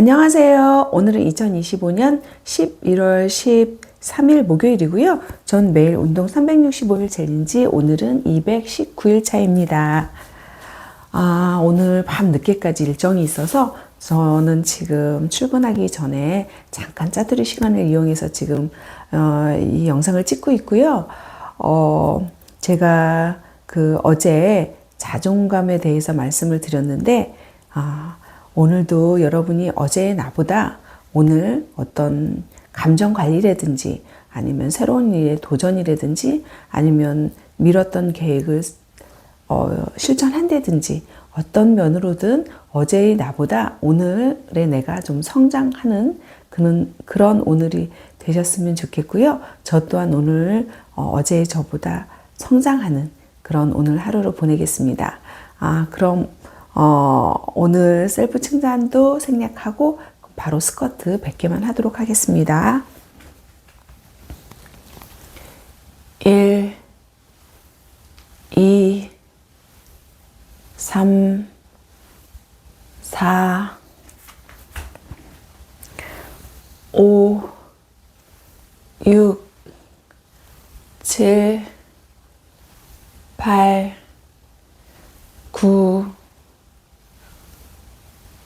안녕하세요. 오늘은 2025년 11월 13일 목요일이고요. 전 매일 운동 365일 챌린지 오늘은 219일 차입니다. 아, 오늘 밤 늦게까지 일정이 있어서 저는 지금 출근하기 전에 잠깐 짜투리 시간을 이용해서 지금 어, 이 영상을 찍고 있고요. 어, 제가 그 어제 자존감에 대해서 말씀을 드렸는데 아, 오늘도 여러분이 어제의 나보다 오늘 어떤 감정 관리라든지 아니면 새로운 일에 도전이라든지 아니면 미뤘던 계획을 어, 실천한다든지 어떤 면으로든 어제의 나보다 오늘의 내가 좀 성장하는 그런, 그런 오늘이 되셨으면 좋겠고요. 저 또한 오늘 어, 어제의 저보다 성장하는 그런 오늘 하루를 보내겠습니다. 아, 그럼 어, 오늘 셀프 칭찬도 생략하고 바로 스쿼트 100개만 하도록 하겠습니다. 1, 2, 3, 4, 5, 6, 7,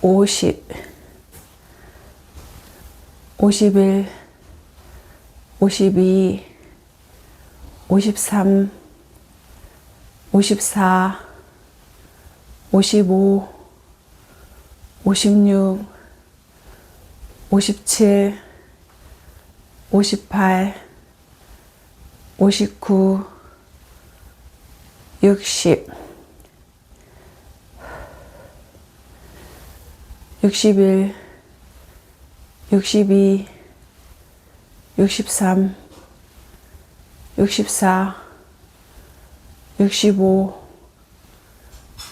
48, 49, 50, 51, 52, 53, 54, 55, 56, 57, 58, 59, 60, 61, 62, 63, 64,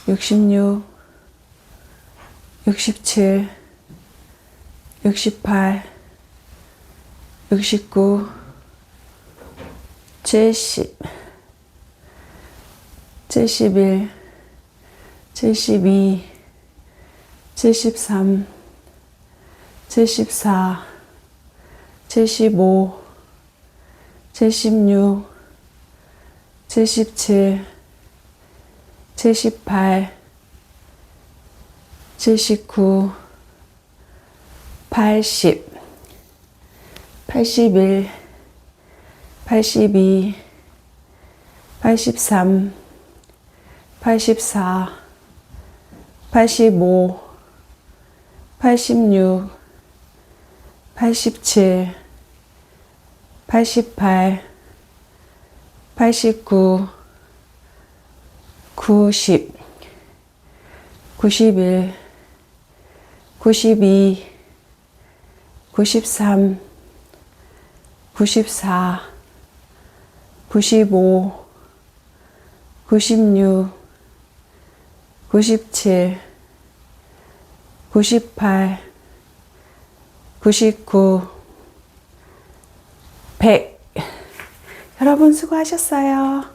65, 66, 67, 68, 69, 70, 71, 72, 73, 74, 75, 76, 77, 78, 79, 80, 81, 82, 83, 84, 85, 86, 87, 88, 89, 90, 91, 92, 93, 94, 95, 96, 97, 98, 99, 100. 여러분 수고하셨어요.